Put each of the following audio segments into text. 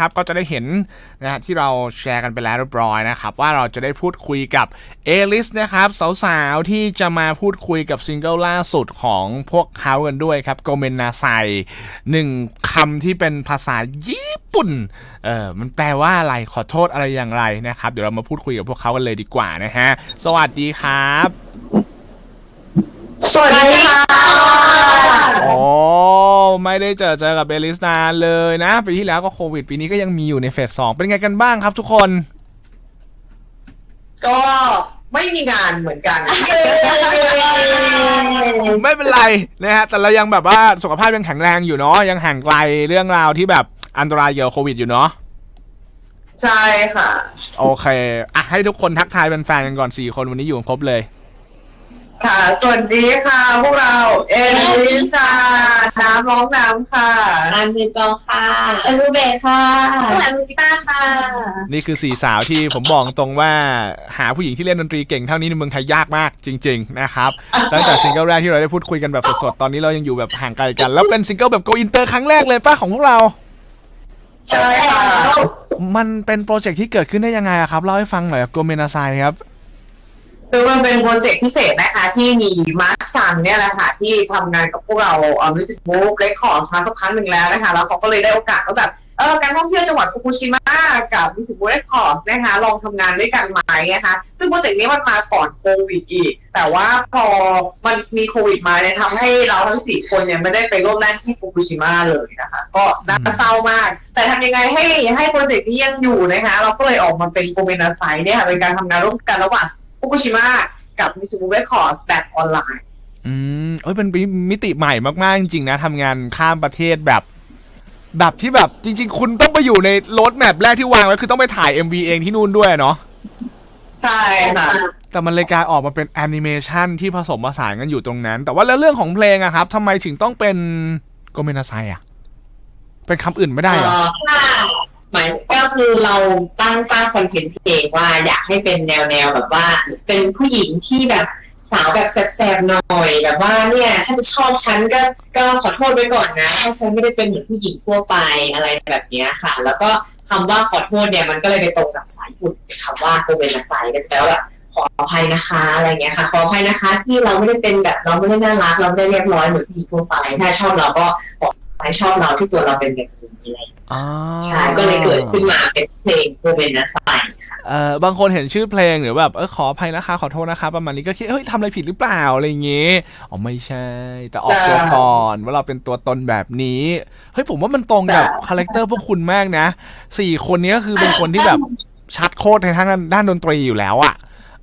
ครับก็จะได้เห็นนะฮะที่เราแชร์กันไปแล้วเรียบร้อยนะครับ ว่าเราจะได้พูดคุยกับเอลิสนะครับ สาวๆ ที่จะมาพูดคุยกับซิงเกิลล่าสุดของพวกเขากันด้วยครับโกเมนนาไซหนึ่งคำที่เป็นภาษาญี่ปุ่นเออมันแปลว่าอะไรขอโทษอะไรอย่างไรนะครับ เดี๋ยวเรามาพูดคุยกับพวกเขากันเลยดีกว่านะฮะ สวัสดีครับ สวัสดีค่ะโอ้ไม่ได้เจอเจอกับเอลิสนานเลยนะ ปีที่แล้วก็โควิด ปีนี้ก็ยังมีอยู่ในเฟสสองเป็นไงกันบ้างครับทุกคน ก็ไม่มีงานเหมือนกัน ไม่เป็นไรนะฮะแต่เรายังแบบว่าสุขภาพยังแข็งแรงอยู่เนาะยังห่างไกลเรื่องราวที่แบบอันตรายเกี่ยวกับโควิดอยู่เนาะใช่ค่ะ โอเคอะให้ทุกคนทักทายเป็นแฟนๆกันก่อน4คนวันนี้อยู่กันครบเลย ค่ะ สวัสดีค่ะ พวกเรา เอลิซาน้ำร้องน้ำค่ะอันมือกลองค่ะเอลูเบสค่ะอันมือกีตาร์ค่ะ นี่คือสี่สาวที่ผมบอกตรงว่าหาผู้หญิงที่เล่นดนตรีเก่งเท่านี้ในเมืองไทยยากมากจริง ๆ นะครับตั้งแต่ซิงเกิลแรกที่เราได้พูดคุยกันแบบสดๆ ตอนนี้เรายังอยู่แบบห่างไกลกัน แล้วเป็นซิงเกิลแบบโกอินเตอร์ครั้งแรกเลยป้าของพวกเรา ใช่ค่ะ มันเป็นโปรเจกต์ที่เกิดขึ้นได้ยังไงอะครับเล่าให้ฟังหน่อยโกเมนาไซครับ คือมันเป็นโปรเจกต์พิเศษนะคะ ที่มีมาร์คซังเนี่ยแหละค่ะที่ทำงานกับพวกเราเอ่อมิสิกบุ๊กเรคคอร์ดมาสักพักหนึ่งแล้วนะคะ แล้วเขาก็เลยได้โอกาสก็แบบเออการท่องเที่ยวจังหวัดฟุกุชิมะกับมิสิกบุ๊กเรคคอร์ดนะคะลองทำงานด้วยกันไหมนะคะซึ่งโปรเจกต์นี้มันมาก่อนโควิดอีก แต่ว่าพอมันมีโควิดมาเนี่ยทำให้เราทั้งสี่คนเนี่ยไม่ได้ไปร่วมงานที่ฟุกุชิมะเลยนะคะ ก็น่าเศร้ามาก แต่ทำยังไงให้ให้โปรเจกต์นี้ยังอยู่นะคะ เราก็เลยออกมาเป็นโกเมนาไซเนี่ยค่ะเป็นการทำงานร่วมกันระหว่าง ฟุกุชิมะกับมิซูบุเรคอร์สแบบออนไลน์ อืมเอ้ยเป็นมิติใหม่มาก ๆ จริง ๆ นะทำงานข้ามประเทศแบบ แบบที่แบบจริง ๆ คุณต้องไปอยู่ในโรดแมพแรกที่วางไว้คือต้องไปถ่าย MV เองที่นู่นด้วยเนาะใช่ค่ะแต่มันเลยกลายออกมาเป็นแอนิเมชันที่ผสมผสานกันอยู่ตรงนั้น แต่ว่าแล้วเรื่องของเพลงอะครับทำไมถึงต้องเป็นโกเมนาไซอะเป็นคำอื่นไม่ได้เหรอ หมายก็คือเราตั้งสร้างคอนเทนต์เพลงว่าอยากให้เป็นแนวแนวแบบว่า เป็นผู้หญิงที่แบบสาวแบบแสบๆหน่อยแบบว่าเนี่ยถ้าจะชอบฉันก็ก็ขอโทษไว้ก่อนนะถ้าฉันไม่ได้เป็นเหมือนผู้หญิงทั่วไปอะไรแบบนี้ค่ะ แล้วก็คำว่าขอโทษเนี่ยมันก็เลยไปตรงกับสายญี่ปุ่นเป็นคำว่าโกเวนไซก็แปลว่าขออภัยนะคะอะไรเงี้ยค่ะ ขออภัยนะคะ ที่เราไม่ได้เป็นแบบเราไม่ได้น่ารักเราไม่ได้เรียบร้อยเหมือนผู้หญิงทั่วไป ถ้าชอบเราก็บอ ไปชอบเราที่ตัวเราเป็นแบบนี้อะไรอ๋อใช่ก็เลยเกิดขึ้นมาเป็นเพลงโคเวนนัสไซค่ะเอ่อบางคนเห็นชื่อเพลงหรือแบบเออขออภัยนะคะขอโทษนะคะ ประมาณนี้ก็คิดเฮ้ยทำอะไรผิดหรือเปล่าอะไรอย่างงี้อ๋อไม่ใช่ แต่ออกตัวก่อนว่าเราเป็นตัวตนแบบนี้เฮ้ยผมว่ามันตรงกับคาแรคเตอร์พวกคุณมากนะสี่คนนี้ก็คือเป็นคนที่แบบชัดโคตรในทางด้านดนตรีอยู่แล้วอะ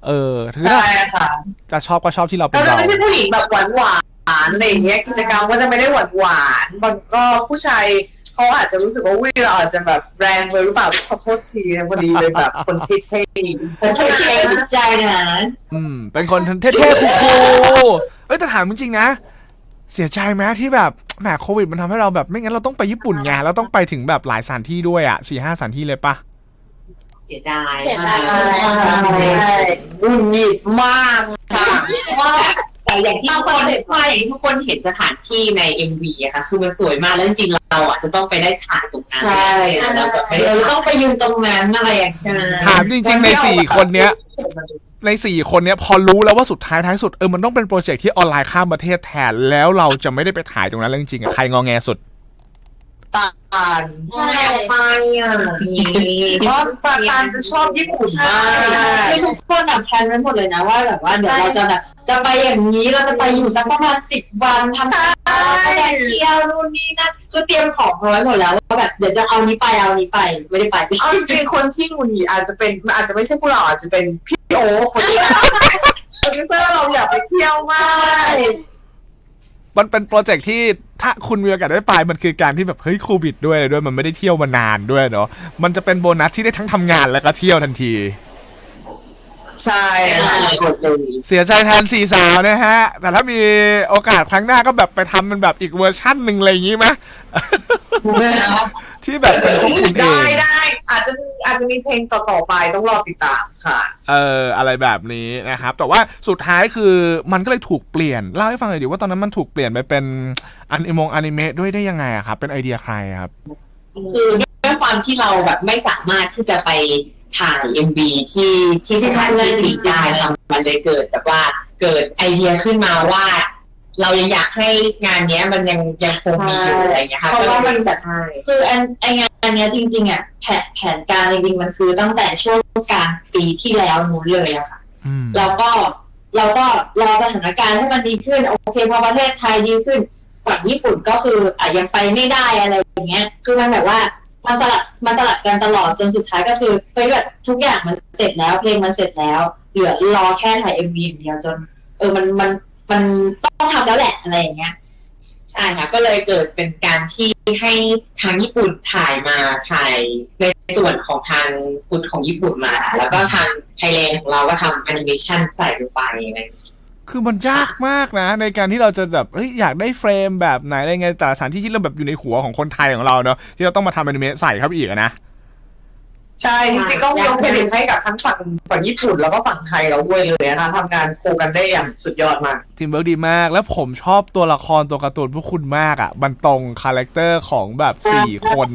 เออถือถ้าใช่ค่ะจะชอบก็ชอบที่เราเป็เรานจะเราไม่ใช่ผู้หญิงแบบหวานหวาน ๆอะไรอย่างเงี้ยกิจกรรมก็จะไม่ได้หวานหวานๆมันก็ผู้ชายเขาอาจจะรู้สึกว่าวิเราอาจจะแบบแรงไปหรือเปล่าขอโทษทีนะพอดีเลยแบบคนเท่ๆผมเคยเชื่อใจนะอืมเป็นคนเท่ๆคูลๆเอ้ยแต่ถามจริงๆนะ เสียใจไหมที่แบบแหมโควิดมันทำให้เราแบบไม่งั้นเราต้องไปญี่ปุ่นไงเราต้องไปถึงแบบหลายสถานที่ด้วยอะสี่ห้าสถานที่เลยปะเสียดายเสียดายใช่วุ่นหงิดมากค่ะว่า แต่อย่างที่ทุกคนใช่อย่างที่ทุกคนเห็นสถานที่ใน MV อะค่ะ คือมันสวยมากแล้วจริงๆเราอะจะต้องไปได้ถ่ายตรงนั้นใช่แล้วแบบเราต้องไปยืนตรงนั้นอะไรอย่างเงี้ยถามจริงๆในสี่คนเนี้ยในสี่คนเนี้ยพอรู้แล้วว่าสุดท้ายท้ายสุดเออมันต้องเป็นโปรเจกต์ที่ออนไลน์ข้ามประเทศแทนแล้วเราจะไม่ได้ไปถ่ายตรงนั้นแล้วจริงๆอะใครงอแงสุด ตาลใช่ไปอะเพราะตาลานจะชอบญี่ปุ่นมากคือทุกคนแบบแพลนไว้หมดเลยนะว่าแบบว่าเดี๋ยวเราจะแบบจะไปอย่างนี้เราจะไปอยู่สักประมาณสิบวันทำใช่แสดงเที่ยวนู่นนี่นั่นคือเตรียมของเอาไว้หมดแล้วว่าแบบเดี๋ยวจะเอานี้ไปเอานี้ไปไม่ได้ไปเอาจริงๆคนที่หงุนหงิดอาจจะเป็นอาจจะไม่ใช่พวกเราอาจจะเป็นพี่โอ๊คคนที่โปรดิวเซอร์เราอยากไปเที่ยวมากมันเป็นโปรเจกต์ที่ ถ้าคุณมีโอกาสได้ไปมันคือการที่แบบเฮ้ยโควิดด้วยด้วยมันไม่ได้เที่ยวมานานด้วยเนาะมันจะเป็นโบนัสที่ได้ทั้งทำงานแล้วก็เที่ยวทันที ใช่หมดเลยเสียใจแทนสี่สาวนะฮะ แต่ถ้ามีโอกาสครั้งหน้าก็แบบไปทำมันแบบอีกเวอร์ชั่นหนึ่งอะไรอย่างงี้ไหมที่แบบเป็นพวกคุณเอได้งได้อาจจะอาจจะมีเพลงต่อๆไปต้องรอติดตามค่ะเอออะไรแบบนี้นะครับ แต่ว่าสุดท้ายคือมันก็เลยถูกเปลี่ยน เล่าให้ฟังหน่อยดิว่าตอนนั้นมันถูกเปลี่ยนไปเป็นอนิมงอนิเมะด้วยได้ยังไงอะครับ เป็นไอเดียใครอะครับ คือด้วยความที่เราแบบไม่สามารถที่จะไป ถ่าย MV ที่ที่สถานที่จริงได้ค่ะมันเลยเกิดแบบว่าเกิดไอเดียขึ้นมาว่า เรายังอยากให้งานเนี้ย มันยังยังคงมีอยู่อะไรอย่างเงี้ยค่ะเพราะว่ามันแบบใช่คืออันไองานเนี้ยจริง ๆอะแผนแผนการจริงๆมันคือตั้งแต่ช่วงกลางปีที่แล้วนู้นเลยอะค่ะอืมแล้วก็เราก็รอสถานการณ์ให้มันดีขึ้นโอเคพอประเทศไทยดีขึ้นฝั่งญี่ปุ่นก็คืออะยังไปไม่ได้อะไรอย่างเงี้ย คือมันแบบว่า มันสลับมันสลับกันตลอดจนสุดท้ายก็คือเฮ้ยแบบทุกอย่างมันเสร็จแล้ว เพลงมันเสร็จแล้ว เหลือรอแค่ถ่ายเอ็มวีอย่างเดียวจน เออมันมันมันต้องทำแล้วแหละอะไรอย่างเงี้ยใช่ค่ะก็เลยเกิดเป็นการที่ให้ทางญี่ปุ่นถ่ายมาถ่ายในส่วนของทางฟุตของญี่ปุ่นมา แล้วก็ทางไทยแลนด์ของเราก็ทำแอนิเมชันใส่ลงไปอะไรอย่างเงี้ย คือมันยากมากนะ ในการที่เราจะแบบเฮ้ยอยากได้เฟรมแบบไหนอะไรไงแต่ละสถานที่ที่เราแบบอยู่ในหัวของคนไทยของเราเนาะที่เราต้องมาทำแอนิเมะใส่เข้าไปอีกอะนะใช่จริงๆต้องยกเครดิตให้กับทั้งฝั่งฝั่งญี่ปุ่นแล้วก็ฝั่งไทยเราด้วยเลยนะคะทำงานโคกันได้อย่างสุดยอดมากทีมเวิร์กดีมาก แล้วผมชอบตัวละครตัวการ์ตูนพวกคุณมากอะ่ะมันตรงคาแรคเตอร์ของแบบสี่คน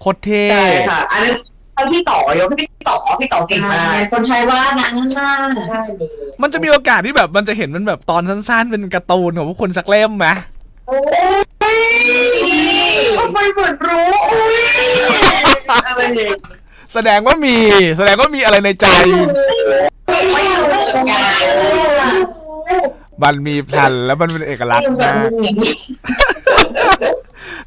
โคตรเท่ใช่ค่ะอันนั้นให้ พี่ต่อยกให้พี่ต่อพี่ต่อเก่งมากคนไทยว่านะนั่นน่ามันจะมีโอกาสที่แบบมันจะเห็นมันแบบตอนสั้นๆ เป็นการ์ตูนของพวกคุณสักเล่มไหมโอ้ยทำไมเหมือนรู้อุ้ยอะไรเนี่ยแสดงว่ามี แสดงว่ามีอะไรในใจไม่รู้เหมือนกันมันมีแพลนแล้วมันเป็นเอกลักษณ์มาก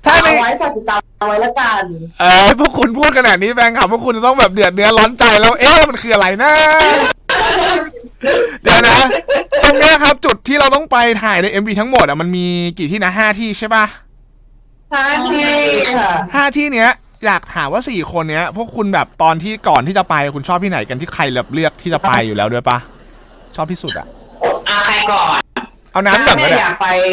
ถ้าเอาในไว้ฝากติดตามเอาไว้แล้วกันเออพวกคุณพูดขนาดนี้แฟนคลับพวกคุณจะต้องแบบเดือดเนื้อร้อนใจแล้ว เอ๊ะมันคืออะไรนะ เดี๋ยวนะ ตรงเนี้ยครับ จุดที่เราต้องไปถ่ายใน MV ทั้งหมดอะมันมีกี่ที่นะห้าที่ใช่ปะใช่ค่ะห้าที่เนี้ย อยากถามว่าสี่คนเนี้ย พวกคุณแบบตอนที่ก่อนที่จะไปคุณชอบที่ไหนกันที่ใครเลือกเลือกที่จะไปอยู่แล้วด้วยปะชอบที่สุดอะ อาใครก่อน เอาน้ำก่อนก็เนี่ยได้ อยากไปเ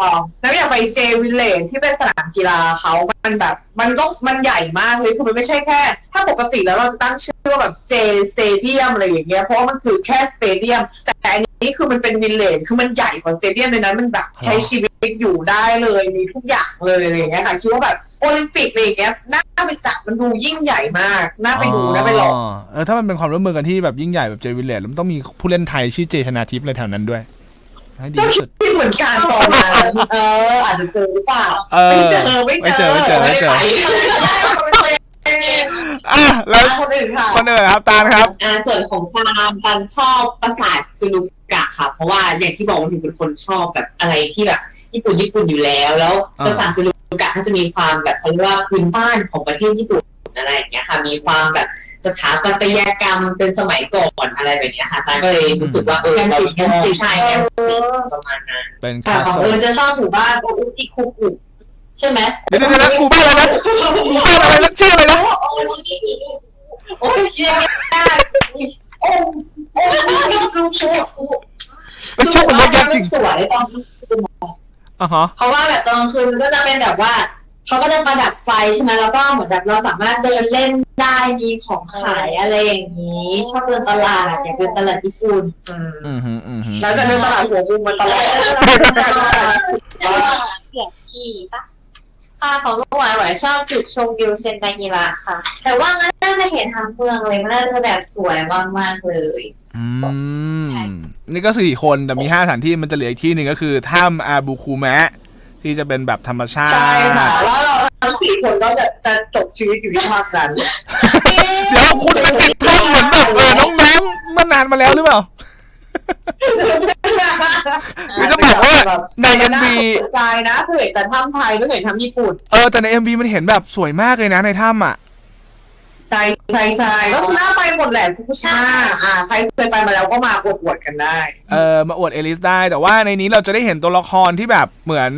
อ่อน้ำอยากไปเจวิลเลจที่เป็นสนามกีฬาเขามันแบบ มันต้องมันใหญ่มากเลยคือมันไม่ใช่แค่ ถ้าปกติแล้วเราจะตั้งชื่อว่าแบบเจสเตเดียมอะไรอย่างเงี้ยเพราะว่ามันคือแค่สเตเดียมแต่อันนี้คือมันเป็นวิลเลจคือมันใหญ่กว่าสเตเดียมในนั้นมันแบบใช้ชีวิตอยู่ได้เลยมีทุกอย่างเลยอะไรอย่างเงี้ยค่ะคิดว่าแบบโอลิมปิกอะไรอย่างเงี้ยน่าไปจัดมันดูยิ่งใหญ่มากน่าไปดูน่าไปลองเออถ้ามันเป็นความร่วมมือกันที่แบบยิ่งใหญ่แบบเจวิลเลจแล้วมันต้องมีผู้เล่นไทยชื่อเจชนาทิพย์อะไรแถวนั้นด้วย ให้ดีที่สุดที่เหมือนกันตอนนั้นเอออาจจะเจอหรือเปล่าเออไม่เจอไม่เจอไม่เจอไม่เจอไม่ได้ไปอะแล้วคนอื่นค่ะ คนอื่นครับตาลครับ อ่าส่วนของตามตามชอบปราสาทซูนุกะค่ะ เพราะว่าอย่างที่บอกว่าหนูเป็นคนชอบแบบอะไรที่แบบญี่ปุ่นญี่ปุ่นอยู่แล้ว แล้วอ่า ปราสาทซูนุกะก็จะมีความแบบเขาเรียกว่าพื้นบ้านของประเทศญี่ปุ่น อะไรอย่างเงี้ยค่ะ มีความแบบสถาปัตยกรรมเป็นสมัยก่อนอะไรแบบเนี้ยค่ะตาก็เลยรู้สึกว่าเออเราชอบใช่แอนซีประมาณนั้นเป็นแต่คาของโซเออจะชอบหมู่บ้านอุอิคุกุใช่ไหมเดี๋ยวเดี๋ยวเดี๋ยวกูบ้านอะไรนะกูบ้านอะไรนะชื่ออะไรนะโอ้ยเย้โอ้โอ้ยจูจูเอ้ยชื่อมันยากจริงสวยตอนอะฮะเพราะว่าแบบตอนกลางคืนก็จะเป็นแบบว่า เขาก็จะประดับไฟใช่ไหมแล้วก็เหมือนแบบเราสามารถเดินเล่นได้มีของขายอะไรอย่างนี้ ชอบเดินตลาดอยากเดินตลาดญี่ปุ่นอืมอืมฮึอืมฮึแล้วจะเดินตลาดหัวมุมมาตลอดเกียรติปะค่ะของลูกหวายหวายชอบจุดชมวิวเซนไดกีฬาค่ะ แต่ว่างั้นน่าจะเห็นทั้งเมืองเลยมันน่าจะแบบสวยมากๆเลยอืมใช่นี่ก็สี่คนแต่มีห้าสถานที่มันจะเหลืออีกที่หนึ่งก็คือถ้ำอาบูคูแมะ ที่จะเป็นแบบธรรมชาติ ใช่ค่ะแล้วเราทั้งสี่คนก็จะจะจบชีวิตอยู่ที่ภาคนั้นเดี๋ยวคุณเป็นติดถ้ำเหมือนแบบเออน้องๆมานานมาแล้วหรือเปล่าคือต้องบอกว่าใน MV สนใจนะเคยเห็นแต่ถ้ำไทยไม่เคยเห็นถ้ำญี่ปุ่น เออแต่ใน MV มันเห็นแบบสวยมากเลยนะในถ้ำอะ ใช่ใช่ใช่ก็คือน่าไปหมดแหละฟุกุชิมะอ่าใครเคยไปมาแล้วก็มาอวดๆกันได้ เออมาอวดเอลิสได้ แต่ว่าในนี้เราจะได้เห็นตัวละครที่แบบเหมือน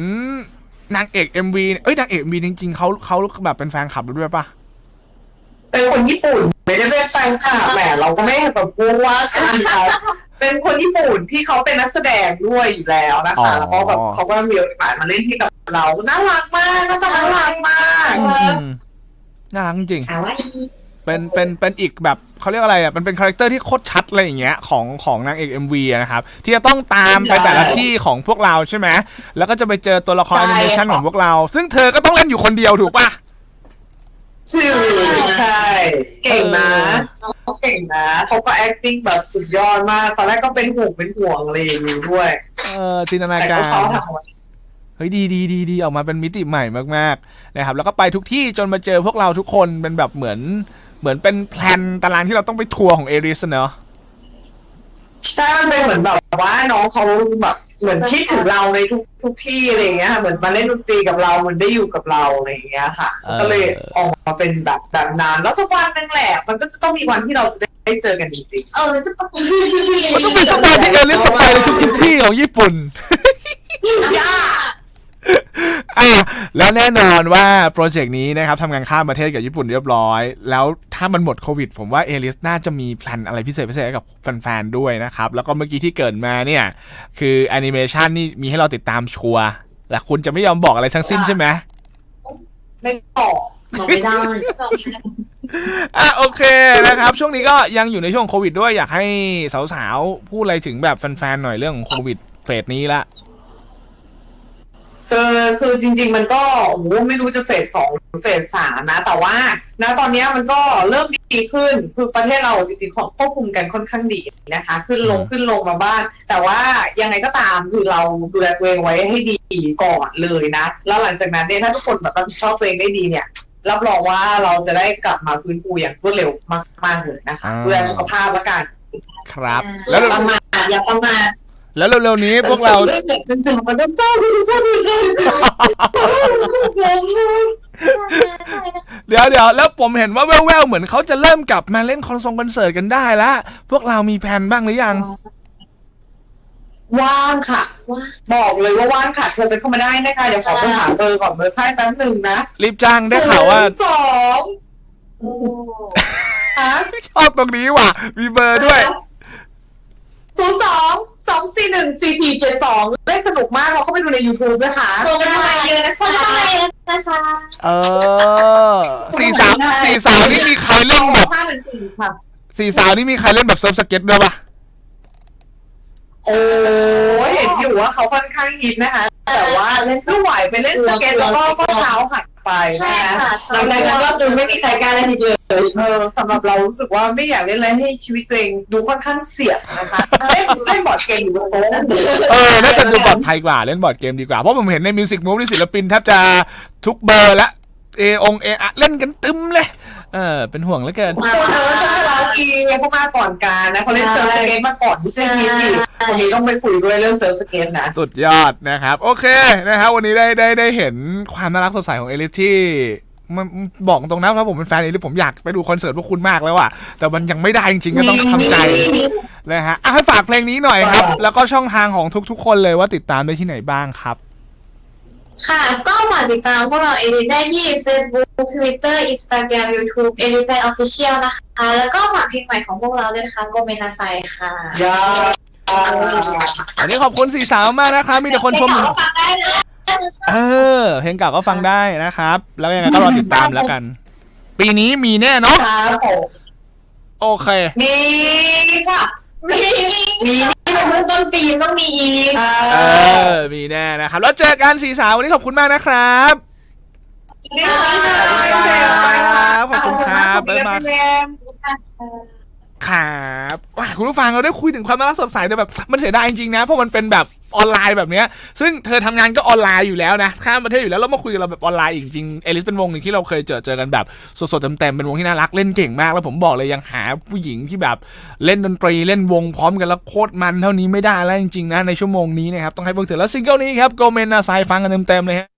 นางเอก MV เอ้ยนางเอก MV จริงๆเขาเขาแบบเป็นแฟนคลับเราด้วยปะเป็นคนญี่ปุ่นไม่ได้เป็นแฟนคลับแหมเราก็ไม่แบบพูดว่าใช่ครับเป็นคนญี่ปุ่นที่เขาเป็นนักแสดงด้วยอยู่แล้วนะคะแล้วก็แบบเขาก็มีโอกาสมาเล่นที่กับเราน่ารักมากน่าตาน่ารักมากอืมน่ารักจริงถามว่า เป็นเป็นเป็นอีกแบบเขาเรียกอะไรอะมันเป็นคาแรคเตอร์ที่โคตรชัดอะไรอย่างเงี้ยของของนางเอก MV อะนะครับที่จะต้องตามไปแต่ละที่ของพวกเราใช่ไหมแล้วก็จะไปเจอตัวละครแอนิเมชันของพวกเรา ซึ่งเธอก็ต้องเล่นอยู่คนเดียวถูกปะชื่อใช่ เก่งนะน้องเก่งนะเขาก็ acting แบบสุดยอดมาก ตอนแรกก็เป็นห่วงเป็นห่วงอะไรอย่างนี้ด้วย เออจินตนาแต่กาก็รเขาทำออกมาเฮ้ยดีดีดีดีออกมาเป็นมิติใหม่มากๆนะครับแล้วก็ไปทุกที่จนมาเจอพวกเราทุกคนเป็นแบบเหมือน เหมือนเป็นแพลนตารางที่เราต้องไปทัวร์ของเอริสเนอะใช่มันเป็นเหมือนแบบว่าน้องเขาแบบเหมือนคิดถึงเราในทุกทุกที่อะไรอย่างเงี้ยค่ะเหมือนมาเล่นดนตรีกับเราเหมันได้อยู่กับเราอะไรอย่างเงี้ยค่ะ ก็เลยออกมาเป็นแบบแบบนั้นแล้วสักวันหนึงแหละ มันก็จะต้องมีวันที่เราจะได้เจอกันจริงเออจะต้องมันต้องเป็นสปายที่เอริสสปายในทุกที่ของญี่ปุ่นๆย่าอะแล้วแน่นอนว่าโปรเจกต์นี้นะครับทำงานข้ามประเทศกับญี่ปุ่นเรียบร้อย แล้ว ถ้ามันหมดโควิด ผมว่าเอลิสน่าจะมีแพลนอะไรพิเศษพิเศษให้กับแฟนๆด้วยนะครับ แล้วก็เมื่อกี้ที่เกิดมาเนี่ย คือแอนิเมชันนี่มีให้เราติดตามชัวร์แต่คุณจะไม่ยอมบอกอะไรทั้งสิ้นใช่ไหมไม่บอกบอกไม่ได้อะโอเคนะครับ ช่วงนี้ก็ยังอยู่ในช่วงโควิดด้วยอยากให้สาวๆ พูดอะไรถึงแบบแฟนๆ หน่อยเรื่องของโควิดเฟสนี้ละ คือคือจริง ๆ มันก็โอ้โหไม่รู้จะเฟสสองหรือเฟสสามนะ แต่ว่าณตอนเนี้ยมันก็เริ่มดีขึ้น คือประเทศเราจริงๆของควบคุมกันค่อนข้างดีนะคะ ขึ้นลงอืมขึ้นลงมาบ้างแต่ว่ายังไงก็ตามคือเราดูแลตัวเองไว้ให้ดีก่อนเลยนะ แล้วหลังจากนั้นเนี่ยถ้าทุกคนแบบรับผิดชอบตัวเองได้ดีเนี่ยรับรองว่าเราจะได้กลับมาฟื้นฟูอย่างรวดเร็วมากๆเลยนะคะดูแลสุขภาพแล้วกันครับ แล้แล้ววประมาทอย่าประมาท แล้วเร็วๆนี้พวกเราเล่นเด็กเป็นถึงมันต้องเต้าทุกคนเลยเดี๋ยวเดี๋ยวแล้วผมเห็นว่าแว่วๆเหมือนเขาจะเริ่มกลับมาเล่นคอนเสิร์ตคอนเสิร์ตกันได้แล้วพวกเรามีแผนบ้างหรือยัง ว่างค่ะ บอกเลยว่าว่างค่ะโทรไปเข้ามาได้นะคะ เดี๋ยวขอไปหาเบอร์ก่อนเบอร์ค่ายแป๊บหนึ่งนะรีบจ้างได้ข่าวว่าสองโอ้ฮะชอบตรงนี้ว่ะ มีเบอร์ด้วย ศูนย์สองสองสี่ หนึ่งสี่สี่เจ็ดสองเล่นสนุกมากเราเข้าไปดูใน YouTube นะคะโทรมาเยอะนะคนคะไทยนะคะเออสี่สาวสี่สาวนี่มีใครเล่นแบบห้าหนึ่งสี่ค่ะสี่สาวนี่มีใครเล่นแบบเซิร์ฟสเก็ตด้วยปะโอ้ยเห็นอยู่ว่าเขาค่อนข้างฮิตนะคะ แต่ว่าลูกไหวไปเล่นสเก็ตแล้วก็ข้อเท้าหักไปใช่นะคะค่ะหลังจากนั้นก็คือไม่มีใครกล้าเล่นอีกเลย เออสำหรับเรารู้สึกว่าไม่อยากเล่นอะไรให้ชีวิตตัวเองดูค่อนข้างเสี่ยงนะคะเล่นเล่นบอร์ดเกมอยู่บนโต๊ะเออน่าจะดูปลอดภัยกว่าเล่นบอร์ดเกมดีกว่า เพราะผมเห็นในมิวสิกมูฟนี่ศิลปินแทบจะทุกเบอร์และเอองเออะเล่นกันตึมเลย เออ เป็นห่วงเหลือเกินคนเออจะเราอีเขามาก่อนการนะเขาเล่นเซิร์ฟสเก็ตมาก่อนที่จะฮิตอีกวันนี้ต้องไปคุยด้วยเรื่องเซิร์ฟสเก็ตนะ สุดยอดนะครับ โอเคนะครับวันนี้ได้ได้ได้เห็นความน่ารักสดใสของเอลิสที่ มันบอกตรงนะครับผมเป็นแฟนเอลิสผมอยากไปดูคอนเสิร์ตพวกคุณมากแล้วอะแต่มันยังไม่ได้จริงๆก็ต้องทำใจนะฮะอะให้ฝากเพลงนี้หน่อยครับ แล้วก็ช่องทางของทุกๆ คนเลยว่าติดตามได้ที่ไหนบ้างครับ ค่ะ ก็ฝากติดตามพวกเราเอลิได้ที่ Facebook Twitter Instagram YouTube เอลิ a อ Official นะคะ แล้วก็ฝากเพลงใหม่ของพวกเราด้วยนะคะโกเมนาไซค่ะยาวันนี้ขอบคุณสี่สาวมากนะครับมีแต่คนชมเพลงเก่าก็ฟังได้นะ เออ เพลงเก่าก็ฟังได้นะครับ แล้วยังไงก็รอติดตามแล้วกัน ปีนี้มีแน่เนาะครับผมโอเค มีค่ะ มีมีนี่เป็นเริ่มต้นปีมันต้องมีอีกอ่าเออ มีแน่นะครับ แล้วเจอกันสี่สาววันนี้ขอบคุณมากนะครับนี่ค่ะขอบคุณครับบ๊ายบายแม่ครับว้าคุณผู้ฟังเราได้คุยถึงความน่ารักสดใสแต่แบบ มันเสียดายจริงๆนะ เพราะมันเป็นแบบ ออนไลน์แบบเนี้ยซึ่งเธอทำงานก็ออนไลน์อยู่แล้วนะข้ามประเทศอยู่แล้วแล้วมาคุยกับเราแบบออนไลน์จริงๆเอลิสเป็นวงหนึ่งที่เราเคยเจอเจอกันแบบสดๆเต็มๆเป็นวงที่น่ารักเล่นเก่งมาก แล้วผมบอกเลยยังหาผู้หญิงที่แบบเล่นดนตรีเล่นวงพร้อมกันแล้วโคตรมันเท่านี้ไม่ได้แล้วจริงๆนะในชั่วโมงนี้นะครับต้องให้พวกเธอแล้วซิงเกิลนี้ครับโกเมนนาไซฟังกันเต็มๆเลยฮะ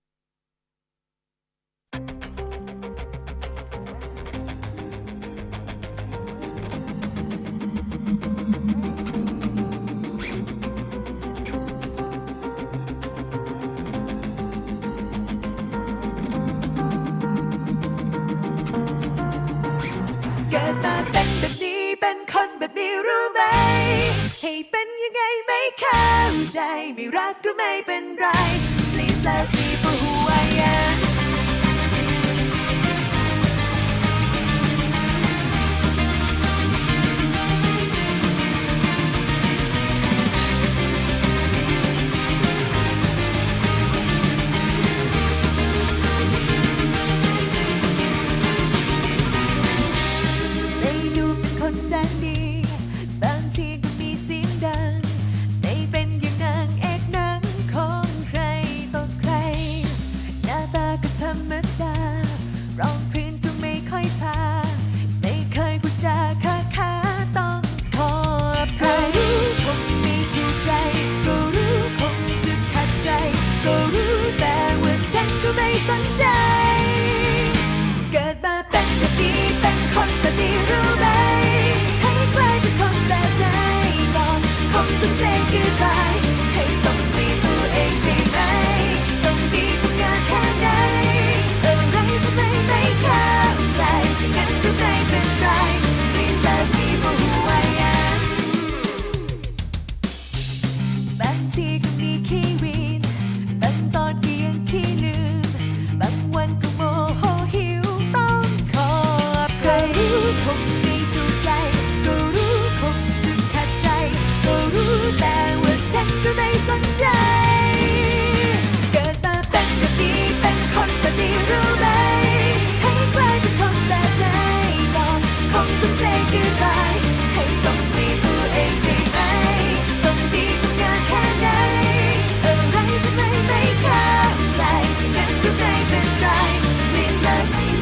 the race